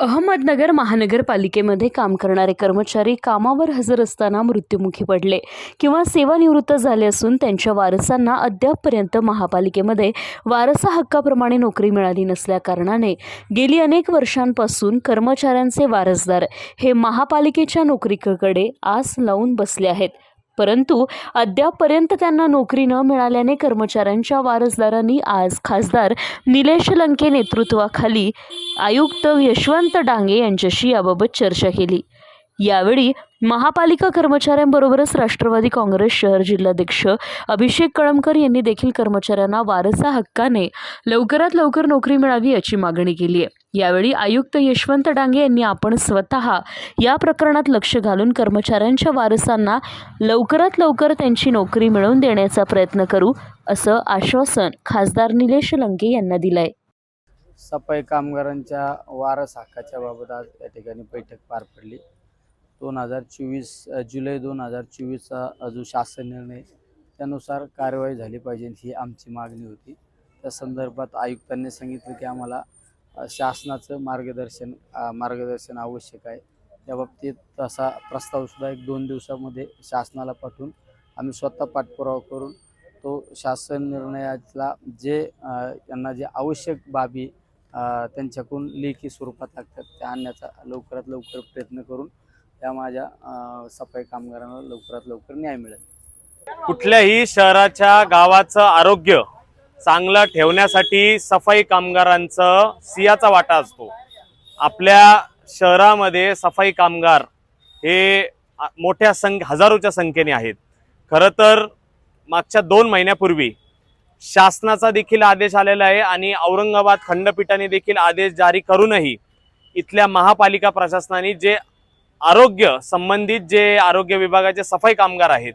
अहमदनगर महानगरपालिकेमध्ये काम करणारे कर्मचारी कामावर हजर असताना मृत्युमुखी पडले किंवा सेवानिवृत्त झाले असून त्यांच्या वारसांना अद्यापपर्यंत महापालिकेमध्ये वारसा हक्काप्रमाणे नोकरी मिळाली नसल्याकारणाने गेली अनेक वर्षांपासून कर्मचाऱ्यांचे वारसदार हे महापालिकेच्या नोकरीकडे आस लावून बसले आहेत. परंतु अद्यापपर्यंत त्यांना नोकरी न मिळाल्याने कर्मचाऱ्यांच्या वारसदारांनी आज खासदार निलेश लंके नेतृत्वाखाली आयुक्त यशवंत डांगे यांच्याशी याबाबत चर्चा केली. यावेळी महापालिका कर्मचाऱ्यांबरोबरच राष्ट्रवादी काँग्रेस शहर जिल्हाध्यक्ष अभिषेक कळमकर यांनी देखील कर्मचाऱ्यांना वारसा हक्काने लवकरात लवकर नोकरी मिळावी याची मागणी केली आहे. यावेळी आयुक्त यशवंत डांगे यांनी आपण स्वतः या प्रकरणात लक्ष घालून कर्मचाऱ्यांच्या वारसांना लवकरात लवकर त्यांची नोकरी मिळवून देण्याचा प्रयत्न करू असं आश्वासन खासदार निलेश लंके यांना दिलंय. सफाई कामगारांच्या वारस हक्काच्या बाबत आज या ठिकाणी बैठक पार पडली. दोन हजार चोवीस जुलै दोन हजार चोवीसचा जो शासन निर्णय त्यानुसार कारवाई झाली पाहिजे ही आमची मागणी होती. त्या संदर्भात आयुक्तांनी सांगितलं की आम्हाला शासनाचं मार्गदर्शन मार्गदर्शन आवश्यक आहे. त्या बाबतीत तसा प्रस्तावसुद्धा एक दोन दिवसामध्ये शासनाला पाठवून आम्ही स्वतः पाठपुरावा करून तो शासन निर्णयातला जे यांना जे आवश्यक बाबी त्यांच्याकडून लेखी स्वरूपात लागतात त्या आणण्याचा लवकरात लवकर प्रयत्न करून त्या माझ्या सफाई कामगारांना लवकरात लवकर न्याय मिळेल. कुठल्याही शहराच्या गावाचं आरोग्य चांगलं ठेवण्यासाठी सफाई कामगारांचं सियाचा वाटा असतो. आपल्या शहरामध्ये सफाई कामगार हे मोठ्या संख हजारोच्या संख्येने आहेत. खरं तर मागच्या दोन महिन्यापूर्वी शासनाचा देखील आदेश आलेला आहे आणि औरंगाबाद खंडपीठाने देखील आदेश जारी करूनही इथल्या महापालिका प्रशासनाने जे आरोग्य संबंधित जे आरोग्य विभागाचे सफाई कामगार आहेत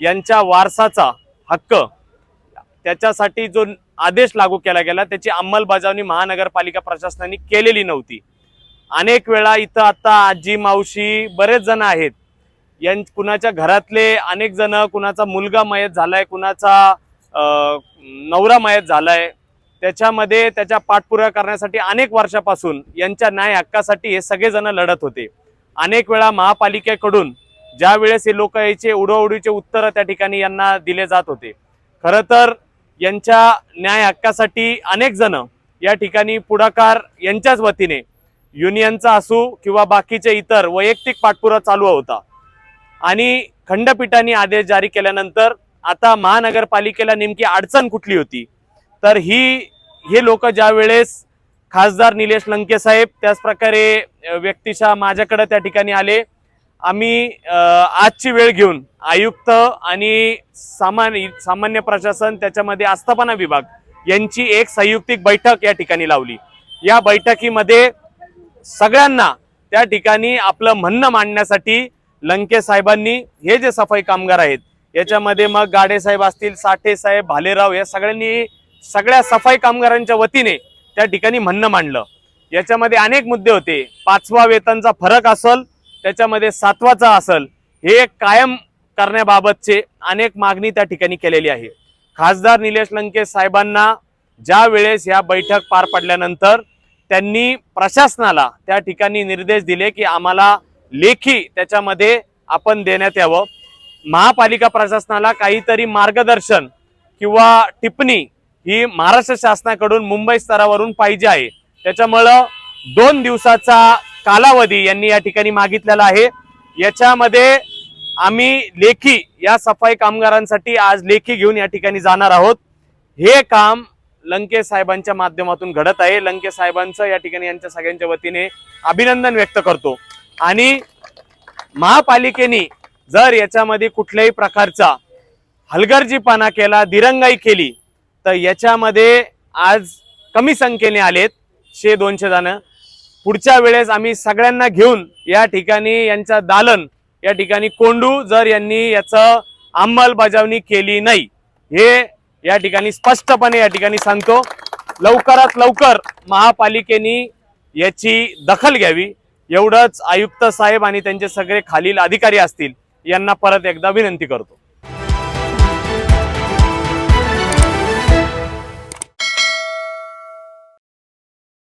यांच्या वारसाचा हक्क त्याच्यासाठी जो आदेश लागू केला गेला त्याची अंमलबजावणी महानगरपालिका प्रशासनाने केलेली नव्हती. अनेक वेळा इथं आता आजी मावशी बरेच जण आहेत. यां कुणाच्या घरातले अनेक जण कुणाचा मुलगा मयत झालाय कुणाचा नवरा मयत झालाय त्याच्यामध्ये त्याच्या पाठपुरावा करण्यासाठी अनेक वर्षापासून यांच्या न्याय हक्कासाठी हे सगळेजण लढत होते. अनेक वेळा महापालिकेकडून ज्या वेळेस हे लोक यायचे उडवडीचे उत्तर त्या ठिकाणी यांना दिले जात होते. खरं तर यांच्या न्याय हक्कासाठी अनेक जण या ठिकाणी पुढाकार यांच्याच वतीने युनियनचा असू किंवा बाकीचे इतर वैयक्तिक पाठपुरा चालू होता. आणि खंडपीठाने आदेश जारी केल्यानंतर आता महानगरपालिकेला नेमकी अडचण कुठली होती? तर ही हे लोक ज्या वेळेस खासदार निलेश लंके साहेब त्याचप्रकारे व्यक्तिशः माझ्याकडे त्या ठिकाणी आले. आम्ही आजची वेळ घेऊन आयुक्त आणि सामान्य सामान्य प्रशासन त्याच्यामध्ये आस्थापना विभाग यांची एक संयुक्तिक बैठक या ठिकाणी लावली. या बैठकीमध्ये सगळ्यांना त्या ठिकाणी आपलं म्हणणं मांडण्यासाठी लंके साहेबांनी हे जे सफाई कामगार आहेत याच्यामध्ये मग गाडे साहेब असतील साठे साहेब भालेराव या सगळ्यांनी सगळ्या सफाई कामगारांच्या वतीने त्या ठिकाणी म्हणणं मांडलं. याच्यामध्ये अनेक मुद्दे होते. पाचवा वेतनचा फरक असल त्याच्यामध्ये सातवाचा असल हे कायम करण्याबाबतचे अनेक मागणी त्या ठिकाणी केलेली आहे. खासदार निलेश लंके साहेबांना ज्या वेळेस ह्या बैठक पार पडल्यानंतर त्यांनी प्रशासनाला त्या ठिकाणी निर्देश दिले की आम्हाला लेखी त्याच्यामध्ये आपण देण्यात यावं. महापालिका प्रशासनाला काहीतरी मार्गदर्शन किंवा टिप्पणी ही महाराष्ट्र शासनाकडून मुंबई स्तरावरून पाहिजे आहे. त्याच्यामुळं दोन दिवसाचा कालावधी यांनी या ठिकाणी मागितलेला आहे. याच्यामध्ये आम्ही लेखी या सफाई कामगारांसाठी आज लेखी घेऊन या ठिकाणी जाणार आहोत. हे काम लंके साहेबांच्या माध्यमातून घडत आहे. लंके साहेबांचं या ठिकाणी यांच्या सगळ्यांच्या वतीने अभिनंदन व्यक्त करतो. आणि महापालिकेने जर याच्यामध्ये कुठल्याही प्रकारचा हलगर्जीपणा केला दिरंगाई केली तर याच्यामध्ये आज कमी संख्येने आलेत. शे दोनशे जण. पुढच्या वेळेस आम्ही सगळ्यांना घेऊन या ठिकाणी यांचा दालन या ठिकाणी कोंडू जर यांनी याचं अंमलबजावणी केली नाही हे या ठिकाणी स्पष्टपणे या ठिकाणी सांगतो. लवकरात लवकर महापालिकेने याची दखल घ्यावी. एवढंच आयुक्त साहेब आणि त्यांचे सगळे खालील अधिकारी असतील यांना परत एकदा विनंती करतो.